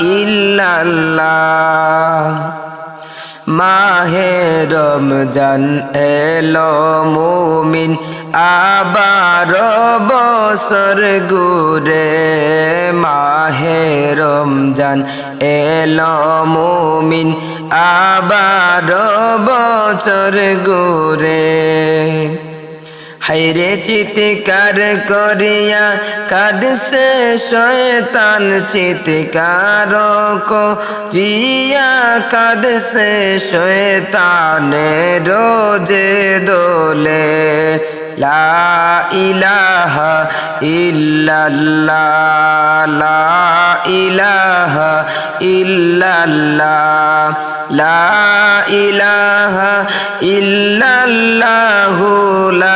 ইল্লাল্লাহ। মাহে রমজান এলো মুমিন, আবার বছর গুরে মাহে রমজান এলো মুমিন, আবার বছর গুরে হাইরে চিৎকার করিয়া কাঁদছে শয়তান চিৎকার করিয়া কাঁদছে শয়তানে রোজে দোলে। লা ইলাহা ইল্লাল্লাহ, লা ইলাহা ইল্লাল্লাহ, লা ইলাহা ইল্লাল্লাহু লা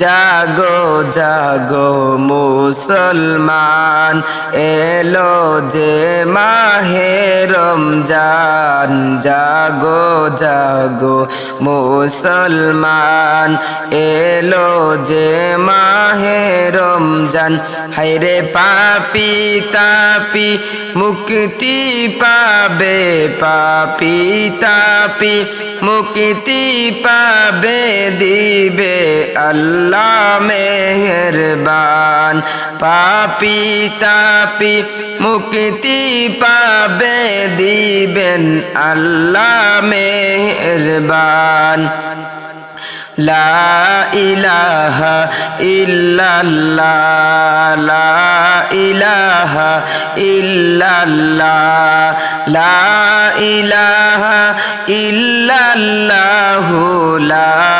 জাগো জাগো মুসলমান, এলো যে মাহে রমজান, জাগো জাগো মুসলমান, এলো যে মাহে রমজান হাইরে পাপি তাপি, মুক্তি পাবে পাপি তাপি, মুক্তি পাবে দিবে আল্লাহ মেহরবান। পাপি তাপি মুক্তি পাবে, দিবেন আল্লাহ মেহরবান। লা ইলাহা ইল্লাল্লাহ, লা ইলাহা ইল্লাল্লাহ, লা ইলাহা ইল্লাল্লাহু লা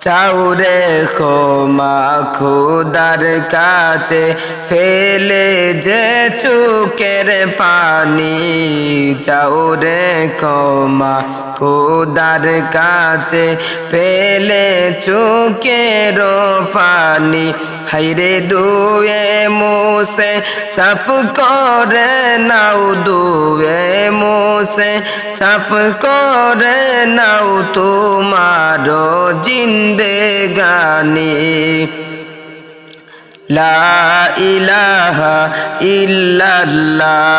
চাউরে ক্ষমা খুদার কাছে ফেলে যে চুকের পানি। চাউরে ক্ষমা খুদার কাছে ফেলে চুকের পানি। হাইরে দুয়ে মুসে, সাফ করে নাও দুয়ে মুসে, সাফ করে নাও তোমার জিন্দেগানি লা ইলাহা ইল্লাল্লাহ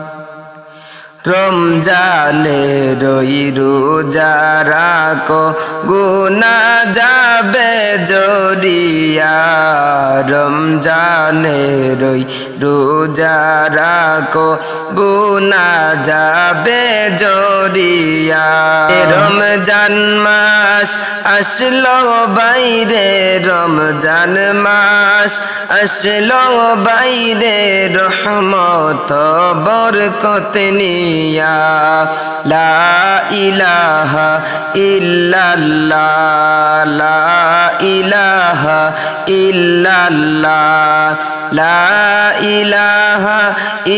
রমজানে রই রোজা রাখো গুনা যাবে জড়িয়া রমজানে রই রোজা রাখো গুনা যাবে জড়িয়া রমজান মাস আসলো বাইরে, রমজান মাস আসলো বাইরে। রহমত বরকত নিয়া লা ইলাহা ইল্লাল্লাহ, লা ইলাহা ইল্লাল্লাহ, লা ইলাহা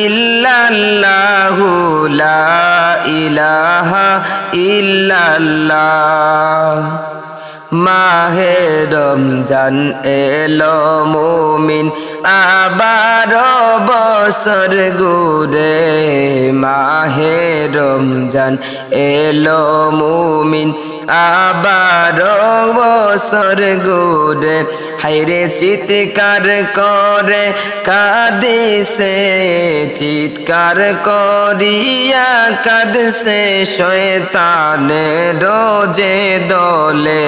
ইল্লাল্লাহু, লা ইলাহা ইল্লাল্লাহ। মাহে রমজান এলো মুমিন, আবার বছর গুরে মাহে রমজান, এলো মুমিন, আবার বছর গুরে হাইরে চিৎকার করে কাঁদিছে চিৎকার করিয়া কাঁদছে শয়তানে রোজে দলে।